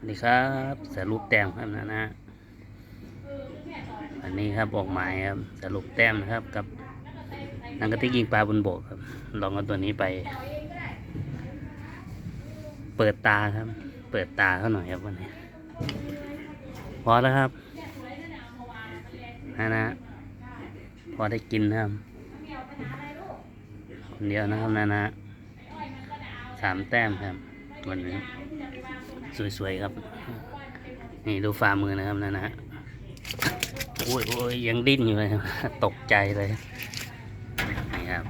สวัสดีครับ สรุปแต้มครับนะนะอันนี้ครับออกหมายครับสรุปแต้มนะครับกับนังกะติกยิงปลาบนบกครับ ลองเอาตัวนี้ไป เปิดตาครับ เปิดตาเขาหน่อยครับวันนี้ พอแล้วครับนะนะพอได้กินครับคนเดียวนะครับนะนะสามแต้มครับ วันนี้สวยๆครับ นี่ดูฝ่ามือนะครับนั่นนะฮะโอ้ยโอ้ยยังดิ้นอยู่เลยตกใจเลยนี่ครับ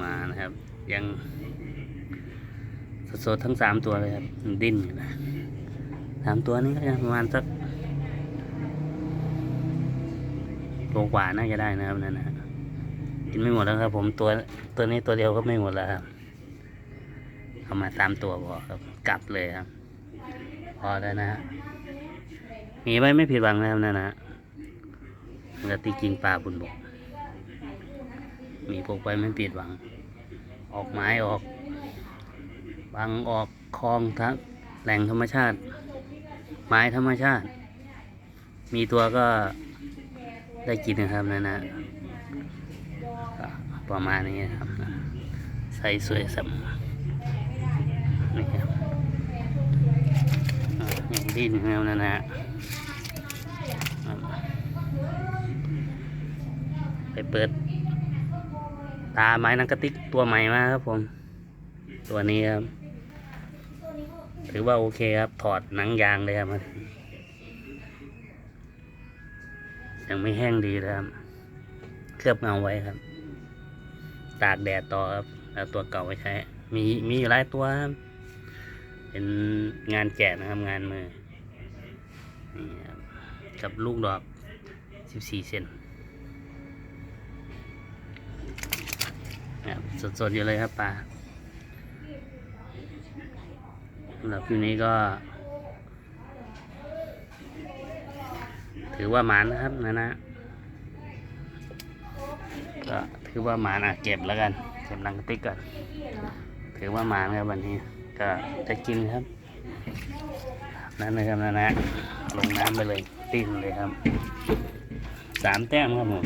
มานะครับ ยังสดๆทั้งสามตัวเลยครับยังดิ้นอยู่นะสามตัวนี้ก็ประมาณสักโลกว่าน่าจะได้นะครับนั่นนะฮะกินไม่หมดแล้วครับ ผมตัวตัวนี้ตัวเดียวก็ไม่หมดแล้วครับ เอามาตามตัวพอครับ กลับเลยครับ พอแล้วนะฮะมีไว้ไม่ผิดหวังนะครับนะนะเรือตีกินปลาบุญบก มีพกไปไม่ผิดหวัง ออกไม้ออกบังออกคลองทั้งแหล่งธรรมชาติ ไม้ธรรมชาติ มีตัวก็ได้กินนะครับนะนะประมาณนี้นะครับใส่สวยสัม นี่ครับอย่างดิ้นแล้วนะนะไปเปิด ตาไม้นังกระติกตัวใหม่มาครับผม ตัวนี้ครับ ถือว่าโอเคครับ ถอดหนังยางเลยครับมันยังไม่แห้งดีเลยครับ เคลือบเงาไว้ครับ ตากแดดต่อครับแล้วตัวเก่าไว้ใช้ มีมีอยู่หลายตัวครับ เป็นงานแกะนะครับงานมือนี่ครับกับลูกดอกสิบสี่เซนครับสดๆอยู่เลยครับปลาสำหรับคลิปนี้ก็ ถือว่าหมานนะครับนะนะก็ถือว่าหมานอะเก็บแล้วกันเก็บลังกระติกก่อนถือว่าหมานครับวันนี้ ก็จะกินครับ นั่นเลยครับนะนะลงน้ำไปเลยติ้นเลยครับสามแต้มครับผม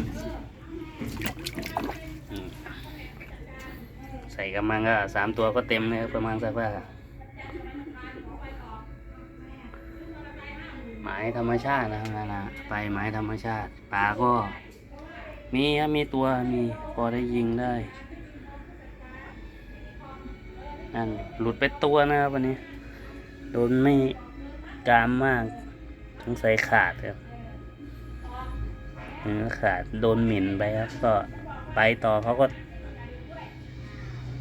ใส่กำมังก็สามตัวก็เต็มเลยครับประมาณสักว่าหมายธรรมชาตินะครับนะนะไปหมายธรรมชาติปลาก็ มีครับมีตัวมีพอได้ยิงได้ นั่นหลุดไปตัวนะครับวันนี้ โดนไม่กามมากสงสัยขาดครับเนื้อขาดโดนหมิ่นไปครับ ก็ไปต่อเขาก็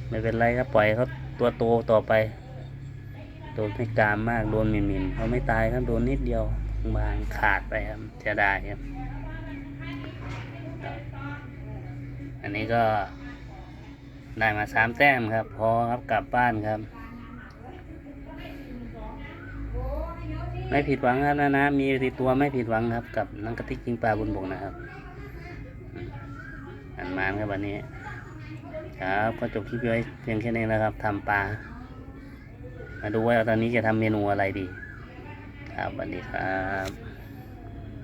ไม่เป็นไรครับปล่อยเขาตัวโตต่อไป โดนไม่กามมากโดนหมิ่นหมิ่นเขาไม่ตายครับโดนนิดเดียวบางขาดไปครับจะได้ครับ อันนี้ก็ ได้มาสามแต้มครับ พอครับกลับบ้านครับ ไม่ผิดหวังครับนะนะ มีติดตัวไม่ผิดหวังครับ กับนังกระติกยิงปลาบนบกนะครับอันมานครับวันนี้ ครับก็จบคลิปไว้เพียงแค่นี้นะครับทำปลา มาดูว่าตอนนี้จะทำเมนูอะไรดี ครับวัสดีครับ